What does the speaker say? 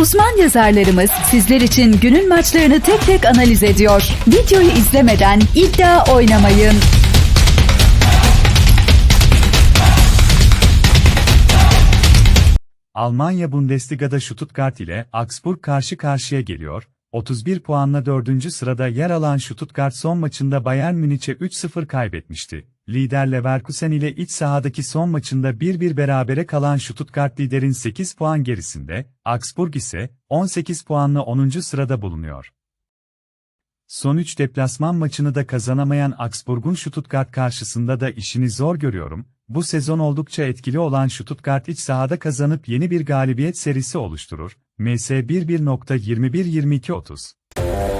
Uzman yazarlarımız sizler için günün maçlarını tek tek analiz ediyor. Videoyu izlemeden iddia oynamayın. Almanya Bundesliga'da Stuttgart ile Augsburg karşı karşıya geliyor. 31 puanla 4. sırada yer alan Stuttgart son maçında Bayern Münih'e 3-0 kaybetmişti. Lider Leverkusen ile iç sahadaki son maçında 1-1 berabere kalan Stuttgart liderin 8 puan gerisinde, Augsburg ise 18 puanla 10. sırada bulunuyor. Son 3 deplasman maçını da kazanamayan Augsburg'un Stuttgart karşısında da işini zor görüyorum. Bu sezon oldukça etkili olan Stuttgart iç sahada kazanıp yeni bir galibiyet serisi oluşturur. MS 11.21-22-30